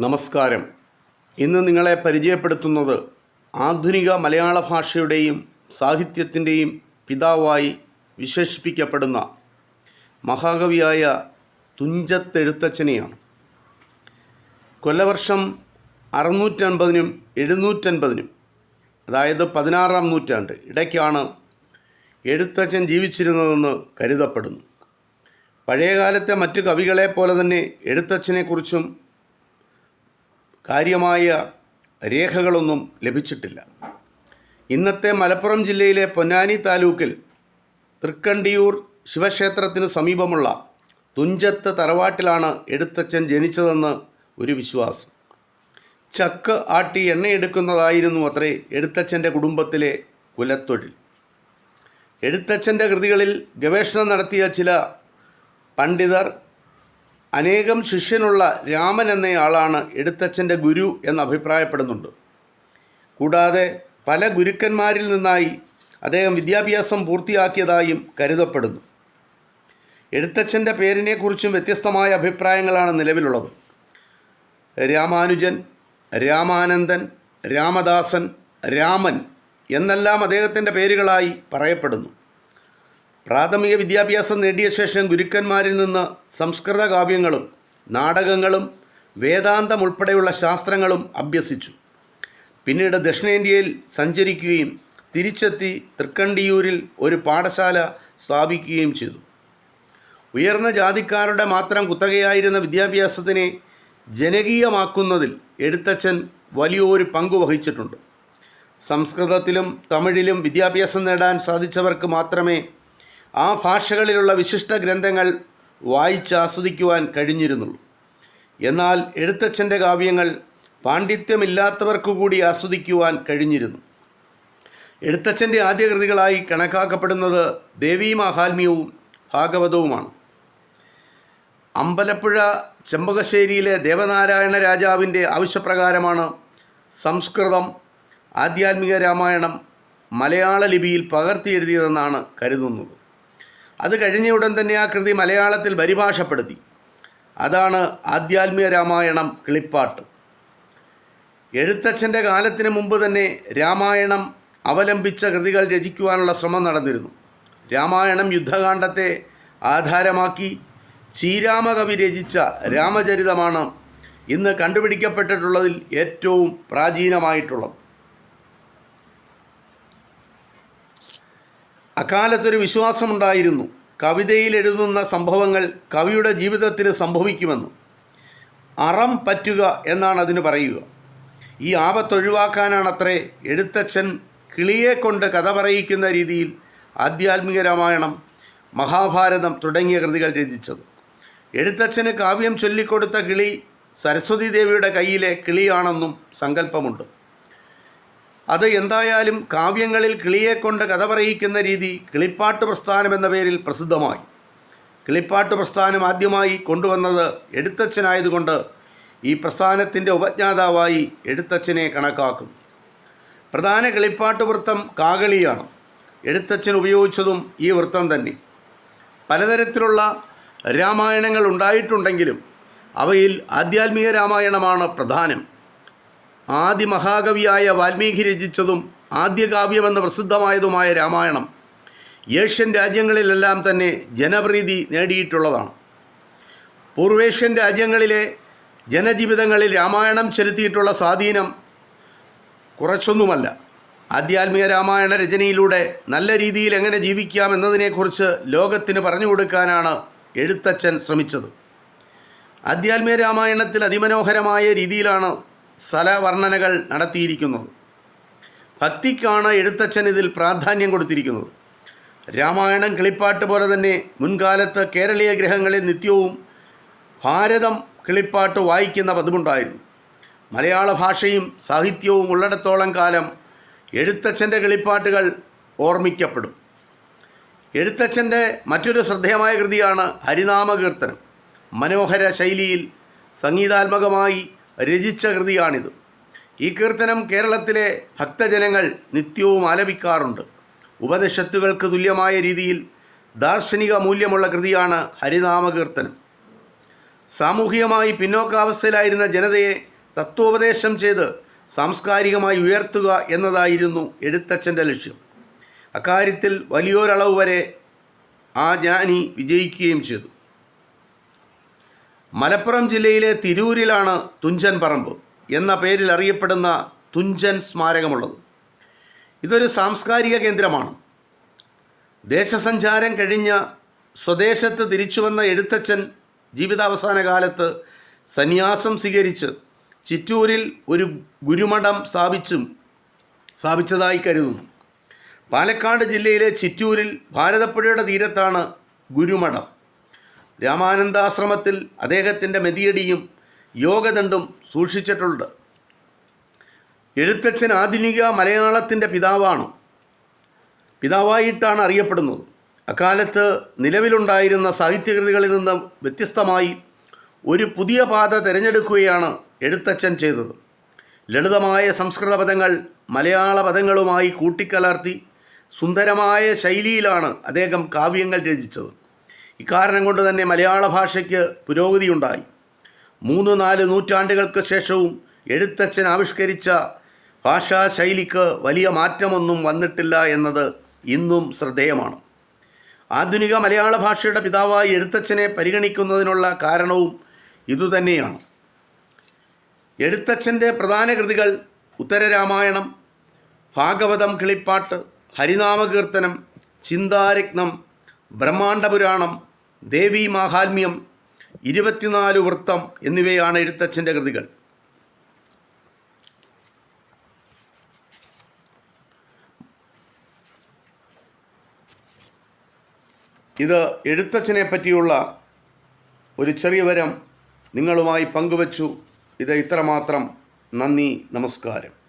നമസ്കാരം. ഇന്ന് നിങ്ങളെ പരിചയപ്പെടുത്തുന്നത് ആധുനിക മലയാള ഭാഷയുടെയും സാഹിത്യത്തിന്റെയും പിതാവായി വിശേഷിപ്പിക്കപ്പെടുന്ന മഹാകവിയായ തുഞ്ചത്തെഴുത്തച്ഛനെയാണ്. കൊല്ലവർഷം അറുന്നൂറ്റൻപതിനും എഴുന്നൂറ്റൻപതിനും അതായത് പതിനാറാം നൂറ്റാണ്ട് ഇടയ്ക്കാണ് എഴുത്തച്ഛൻ ജീവിച്ചിരുന്നതെന്ന് കരുതപ്പെടുന്നു. പഴയകാലത്തെ മറ്റു കവികളെ പോലെ തന്നെ എഴുത്തച്ഛനെക്കുറിച്ചും കാര്യമായ രേഖകളൊന്നും ലഭിച്ചിട്ടില്ല. ഇന്നത്തെ മലപ്പുറം ജില്ലയിലെ പൊന്നാനി താലൂക്കിൽ തൃക്കണ്ടിയൂർ ശിവക്ഷേത്രത്തിന് സമീപമുള്ള തുഞ്ചത്ത് തറവാട്ടിലാണ് എഴുത്തച്ഛൻ ജനിച്ചതെന്ന് ഒരു വിശ്വാസം. ചക്ക് ആട്ടി എണ്ണയെടുക്കുന്നതായിരുന്നു അത്രേ എഴുത്തച്ഛന്റെ കുടുംബത്തിലെ കുലത്തൊഴിൽ. എഴുത്തച്ഛന്റെ കൃതികളിൽ ഗവേഷണം നടത്തിയ ചില പണ്ഡിതർ അനേകം ശിഷ്യനുള്ള രാമൻ എന്നയാളാണ് എഴുത്തച്ഛന്റെ ഗുരു എന്ന് അഭിപ്രായപ്പെടുന്നുണ്ട്. കൂടാതെ പല ഗുരുക്കന്മാരിൽ നിന്നായി അദ്ദേഹം വിദ്യാഭ്യാസം പൂർത്തിയാക്കിയതായും കരുതപ്പെടുന്നു. എഴുത്തച്ഛന്റെ പേരിനെക്കുറിച്ചും വ്യത്യസ്തമായ അഭിപ്രായങ്ങളാണ് നിലവിലുള്ളത്. രാമാനുജൻ രാമാനന്ദൻ രാമദാസൻ രാമൻ എന്നെല്ലാം അദ്ദേഹത്തിന്റെ പേരുകളായി പറയപ്പെടുന്നു. പ്രാഥമിക വിദ്യാഭ്യാസം നേടിയ ശേഷം ഗുരുക്കന്മാരിൽ നിന്ന് സംസ്കൃത കാവ്യങ്ങളും നാടകങ്ങളും വേദാന്തം ഉൾപ്പെടെയുള്ള ശാസ്ത്രങ്ങളും അഭ്യസിച്ചു. പിന്നീട് ദക്ഷിണേന്ത്യയിൽ സഞ്ചരിക്കുകയും തിരിച്ചെത്തി തൃക്കണ്ടിയൂരിൽ ഒരു പാഠശാല സ്ഥാപിക്കുകയും ചെയ്തു. ഉയർന്ന ജാതിക്കാരുടെ മാത്രം കുത്തകയായിരുന്ന വിദ്യാഭ്യാസത്തിനെ ജനകീയമാക്കുന്നതിൽ എഴുത്തച്ഛൻ വലിയൊരു പങ്ക് വഹിച്ചിട്ടുണ്ട്. സംസ്കൃതത്തിലും തമിഴിലും വിദ്യാഭ്യാസം നേടാൻ സാധിച്ചവർക്ക് മാത്രമേ ആ ഭാഷകളിലുള്ള വിശിഷ്ട ഗ്രന്ഥങ്ങൾ വായിച്ച് ആസ്വദിക്കുവാൻ കഴിഞ്ഞിരുന്നുള്ളൂ. എന്നാൽ എഴുത്തച്ഛന്റെ കാവ്യങ്ങൾ പാണ്ഡിത്യമില്ലാത്തവർക്കു കൂടി ആസ്വദിക്കുവാൻ കഴിഞ്ഞിരുന്നു. എഴുത്തച്ഛന്റെ ആദ്യ കൃതികളായി കണക്കാക്കപ്പെടുന്നത് ദേവീ മാഹാത്മ്യവും ഭാഗവതവുമാണ്. അമ്പലപ്പുഴ ചെമ്പകശ്ശേരിയിലെ ദേവനാരായണ രാജാവിന്റെ ആവശ്യപ്രകാരമാണ് സംസ്കൃതം ആധ്യാത്മിക രാമായണം മലയാള ലിപിയിൽ പകർത്തിയെഴുതിയതെന്നാണ് കരുതുന്നത്. അത് കഴിഞ്ഞ ഉടൻ തന്നെ ആ കൃതി മലയാളത്തിൽ പരിഭാഷപ്പെടുത്തി. അതാണ് ആധ്യാത്മിക രാമായണം കിളിപ്പാട്ട്. എഴുത്തച്ഛന്റെ കാലത്തിന് മുമ്പ് തന്നെ രാമായണം അവലംബിച്ച കൃതികൾ രചിക്കുവാനുള്ള ശ്രമം നടന്നിരുന്നു. രാമായണം യുദ്ധകാന്ഡത്തെ ആധാരമാക്കി ശ്രീരാമകവി രചിച്ച രാമചരിതമാണ് ഇന്ന് കണ്ടുപിടിക്കപ്പെട്ടിട്ടുള്ളതിൽ ഏറ്റവും പ്രാചീനമായിട്ടുള്ളത്. അക്കാലത്തൊരു വിശ്വാസമുണ്ടായിരുന്നു. കവിതയിൽ എഴുതുന്ന സംഭവങ്ങൾ കവിയുടെ ജീവിതത്തിൽ സംഭവിക്കുമെന്ന് അറം പറ്റുക എന്നാണ് അതിന് പറയുക. ഈ ആപത്തൊഴിവാക്കാനാണത്രേ എഴുത്തച്ഛൻ കിളിയെ കൊണ്ട് കഥ പറയിക്കുന്ന രീതിയിൽ ആധ്യാത്മിക രാമായണം മഹാഭാരതം തുടങ്ങിയ കൃതികൾ രചിച്ചത്. എഴുത്തച്ഛന് കാവ്യം ചൊല്ലിക്കൊടുത്ത കിളി സരസ്വതി ദേവിയുടെ കയ്യിലെ കിളിയാണെന്നും സങ്കല്പമുണ്ട്. അത് എന്തായാലും കാവ്യങ്ങളിൽ കിളിയെ കൊണ്ട് കഥ പറയിക്കുന്ന രീതി കിളിപ്പാട്ട് പ്രസ്ഥാനം എന്ന പേരിൽ പ്രസിദ്ധമായി. കിളിപ്പാട്ട് പ്രസ്ഥാനം ആദ്യമായി കൊണ്ടുവന്നത് എഴുത്തച്ഛനായതുകൊണ്ട് ഈ പ്രസ്ഥാനത്തിന്റെ ഉപജ്ഞാതാവായി എഴുത്തച്ഛനെ കണക്കാക്കും പ്രധാന കിളിപ്പാട്ട് വൃത്തം കാകളിയാണ് എഴുത്തച്ഛൻ ഉപയോഗിച്ചതും ഈ വൃത്തം തന്നെ. പലതരത്തിലുള്ള രാമായണങ്ങൾ ഉണ്ടായിട്ടുണ്ടെങ്കിലും അവയിൽ ആധ്യാത്മിക രാമായണമാണ് പ്രധാനം. ആദി മഹാകവിയായ വാൽമീകി രചിച്ചതും ആദ്യകാവ്യമെന്ന് പ്രസിദ്ധമായതുമായ രാമായണം ഏഷ്യൻ രാജ്യങ്ങളിലെല്ലാം തന്നെ ജനപ്രീതി നേടിയിട്ടുള്ളതാണ്. പൂർവേഷ്യൻ രാജ്യങ്ങളിലെ ജനജീവിതങ്ങളിൽ രാമായണം ചെലുത്തിയിട്ടുള്ള സ്വാധീനം കുറച്ചൊന്നുമല്ല. ആധ്യാത്മിക രാമായണ രചനയിലൂടെ നല്ല രീതിയിൽ എങ്ങനെ ജീവിക്കാം എന്നതിനെക്കുറിച്ച് ലോകത്തിന് പറഞ്ഞു കൊടുക്കാനാണ് എഴുത്തച്ഛൻ ശ്രമിച്ചത്. ആധ്യാത്മിക രാമായണത്തിൽ അതിമനോഹരമായ രീതിയിലാണ് സ്ഥലവർണനകൾ നടത്തിയിരിക്കുന്നത്. ഭക്തിക്കാണ് എഴുത്തച്ഛൻ ഇതിൽ പ്രാധാന്യം കൊടുത്തിരിക്കുന്നത്. രാമായണം കിളിപ്പാട്ട് പോലെ തന്നെ മുൻകാലത്ത് കേരളീയ ഗ്രഹങ്ങളിൽ നിത്യവും ഭാരതം കിളിപ്പാട്ട് വായിക്കുന്ന പതിവുണ്ടായിരുന്നു. മലയാള ഭാഷയും സാഹിത്യവും ഉള്ളിടത്തോളം കാലം എഴുത്തച്ഛന്റെ കിളിപ്പാട്ടുകൾ ഓർമ്മിക്കപ്പെടും. എഴുത്തച്ഛന്റെ മറ്റൊരു ശ്രദ്ധേയമായ കൃതിയാണ് ഹരിനാമകീർത്തനം. മനോഹര ശൈലിയിൽ സംഗീതാത്മകമായി രചിച്ച കൃതിയാണിത്. ഈ കീർത്തനം കേരളത്തിലെ ഭക്തജനങ്ങൾ നിത്യവും ആലപിക്കാറുണ്ട്. ഉപനിഷത്തുകൾക്ക് തുല്യമായ രീതിയിൽ ദാർശനിക മൂല്യമുള്ള കൃതിയാണ് ഹരിനാമകീർത്തനം സാമൂഹികമായി പിന്നോക്കാവസ്ഥയിലായിരുന്ന ജനതയെ തത്വോപദേശം ചെയ്ത് സാംസ്കാരികമായി ഉയർത്തുക എന്നതായിരുന്നു എഴുത്തച്ഛന്റെ ലക്ഷ്യം. അക്കാര്യത്തിൽ വലിയൊരളവ് വരെ ആ ജ്ഞാനി വിജയിക്കുകയും ചെയ്തു. മലപ്പുറം ജില്ലയിലെ തിരൂരിലാണ് തുഞ്ചൻ പറമ്പ് എന്ന പേരിൽ അറിയപ്പെടുന്ന തുഞ്ചൻ സ്മാരകമുള്ളത്. ഇതൊരു സാംസ്കാരിക കേന്ദ്രമാണ്. ദേശസഞ്ചാരം കഴിഞ്ഞ സ്വദേശത്ത് തിരിച്ചുവന്ന എഴുത്തച്ഛൻ ജീവിതാവസാന കാലത്ത് സന്യാസം സ്വീകരിച്ച് ചിറ്റൂരിൽ ഒരു ഗുരുമഠം സ്ഥാപിച്ചും സ്ഥാപിച്ചതായി കരുതുന്നു. പാലക്കാട് ജില്ലയിലെ ചിറ്റൂരിൽ ഭാരതപ്പുഴയുടെ തീരത്താണ് ഗുരുമഠം. രാമാനന്ദാശ്രമത്തിൽ അദ്ദേഹത്തിന്റെ മെതിയടിയും യോഗദണ്ഡും സൂക്ഷിച്ചിട്ടുണ്ട്. എഴുത്തച്ഛൻ ആധുനിക മലയാളത്തിന്റെ പിതാവാണ്. പിതാവായിട്ടാണ് അറിയപ്പെടുന്നത്. അക്കാലത്ത് നിലവിലുണ്ടായിരുന്ന സാഹിത്യകൃതികളിൽ നിന്ന് വ്യത്യസ്തമായി ഒരു പുതിയ പാത തിരഞ്ഞെടുക്കുകയാണ് എഴുത്തച്ഛൻ ചെയ്തത്. ലളിതമായ സംസ്കൃത പദങ്ങൾ മലയാള പദങ്ങളുമായി കൂട്ടിക്കലർത്തി സുന്ദരമായ ശൈലിയിലാണ് അദ്ദേഹം കാവ്യങ്ങൾ രചിച്ചത്. ഇക്കാരണം കൊണ്ട് തന്നെ മലയാള ഭാഷയ്ക്ക് പുരോഗതിയുണ്ടായി. മൂന്ന് നാല് നൂറ്റാണ്ടുകൾക്ക് ശേഷവും എഴുത്തച്ഛൻ ആവിഷ്കരിച്ച ഭാഷാശൈലിക്ക് വലിയ മാറ്റമൊന്നും വന്നിട്ടില്ല എന്നത് ഇന്നും ശ്രദ്ധേയമാണ്. ആധുനിക മലയാള ഭാഷയുടെ പിതാവായി എഴുത്തച്ഛനെ പരിഗണിക്കുന്നതിനുള്ള കാരണവും ഇതുതന്നെയാണ്. എഴുത്തച്ഛന്റെ പ്രധാന കൃതികൾ ഉത്തരരാമായണം ഭാഗവതം കിളിപ്പാട്ട് ഹരിനാമകീർത്തനം ചിന്താരത്നം ബ്രഹ്മാണ്ഡപുരാണം ദേവീ മാഹാത്മ്യം ഇരുപത്തിനാല് വൃത്തം എന്നിവയാണ് എഴുത്തച്ഛന്റെ കൃതികൾ. ഇത് എഴുത്തച്ഛനെ പറ്റിയുള്ള ഒരു ചെറിയ വരം നിങ്ങളുമായി പങ്കുവച്ചു. ഇത് ഇത്രമാത്രം. നന്ദി നമസ്കാരം.